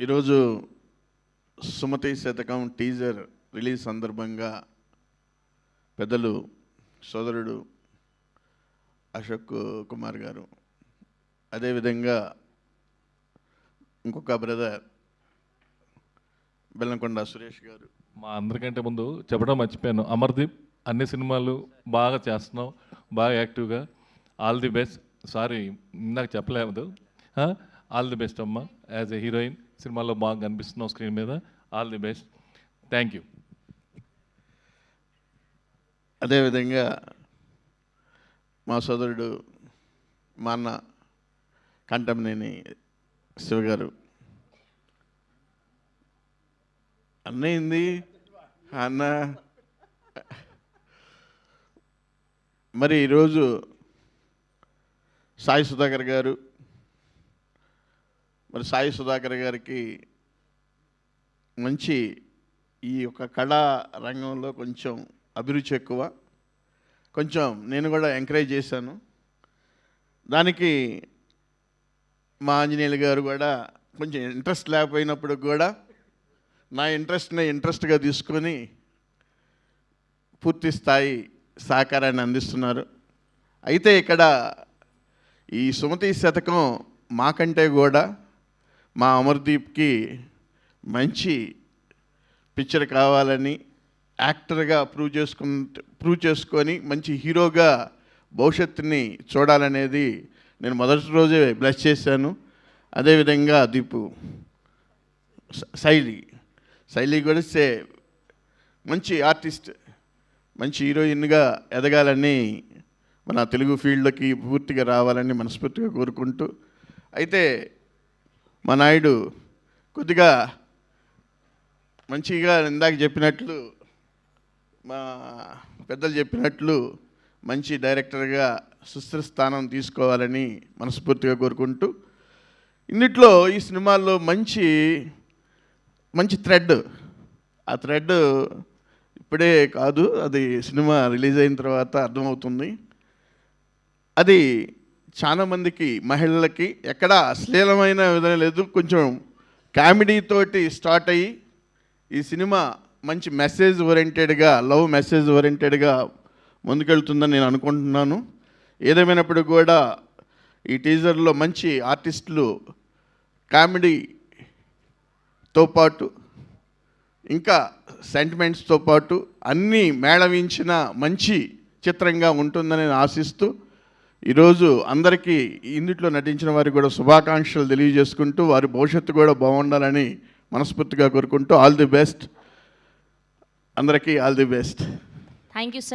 ఈరోజు సుమతి శతకం teaser release సందర్భంగా పెద్దలు సోదరుడు అశోక్ కుమార్ గారు అదేవిధంగా ఇంకొక బ్రదర్ బెల్లంకొండ సురేష్ గారు. మా అందరికంటే ముందు చెప్పడం మర్చిపోయాను. అమర్దీప్ అన్ని సినిమాలు బాగా చేస్తున్నావు బాగా యాక్టివ్గా. All the best. సారీ ఇందాక చెప్పలేదు. ఆల్ ది బెస్ట్ అమ్మ యాజ్ ఎ హీరోయిన్. సినిమాలో బాగా కనిపిస్తున్నావు స్క్రీన్ మీద. All the best. Thank you. అదేవిధంగా మా సోదరుడు మా అన్న కంటంనేని శివగారు అన్నయింది అన్న. మరి ఈరోజు సాయి సుధాకర్ గారు మరి సాయి సుధాకర్ గారికి మంచి ఈ యొక్క కళా రంగంలో కొంచెం అభిరుచి ఎక్కువ. కొంచెం నేను కూడా ఎంకరేజ్ చేశాను. దానికి మా ఆంజనేయులు గారు కూడా కొంచెం ఇంట్రెస్ట్ లేకపోయినప్పుడు కూడా నా ఇంట్రెస్ట్ని ఇంట్రెస్ట్గా తీసుకొని పూర్తి స్థాయి సహకారాన్ని అందిస్తున్నారు. అయితే ఇక్కడ ఈ సుమతి శతకం మాకంటే కూడా మా అమర్దీప్కి మంచి పిక్చర్ కావాలని యాక్టర్గా ప్రూవ్ చేసుకుంట ప్రూవ్ చేసుకొని మంచి హీరోగా భవిష్యత్తుని చూడాలనేది నేను మొదటి రోజే బ్లెస్ చేశాను. అదేవిధంగా దీపు శైలి శైలి కూడా సే మంచి ఆర్టిస్ట్ మంచి హీరోయిన్గా ఎదగాలని మన తెలుగు ఫీల్డ్లోకి పూర్తిగా రావాలని మనస్ఫూర్తిగా కోరుకుంటూ అయితే మా నాయుడు కొద్దిగా మంచిగా ఇందాక చెప్పినట్లు మా పెద్దలు చెప్పినట్లు మంచి డైరెక్టర్గా సుస్థిర స్థానం తీసుకోవాలని మనస్ఫూర్తిగా కోరుకుంటూ ఇన్నిట్లో ఈ సినిమాల్లో మంచి మంచి థ్రెడ్. ఆ థ్రెడ్ ఇప్పుడే కాదు అది సినిమా రిలీజ్ అయిన తర్వాత అర్థమవుతుంది. అది చాలా మందికి మహిళలకి ఎక్కడ అశ్లీలమైన విధంగా లేదు. కొంచెం కామెడీ తోటి స్టార్ట్ అయ్యి ఈ సినిమా మంచి మెసేజ్ ఓరియంటెడ్గా లవ్ మెసేజ్ ఓరియంటెడ్గా ముందుకెళ్తుందని నేను అనుకుంటున్నాను. ఏదేమైనప్పుడు కూడా ఈ టీజర్లో మంచి ఆర్టిస్టులు కామెడీతో పాటు ఇంకా సెంటిమెంట్స్తో పాటు అన్నీ మేళవించిన మంచి చిత్రంగా ఉంటుందని నేను ఆశిస్తూ ఈరోజు అందరికీ ఇందుట్లో నటించిన వారికి కూడా శుభాకాంక్షలు తెలియజేసుకుంటూ వారి భవిష్యత్తు కూడా బాగుండాలని మనస్ఫూర్తిగా కోరుకుంటూ ఆల్ ది బెస్ట్. అందరికీ all the best. Thank you sir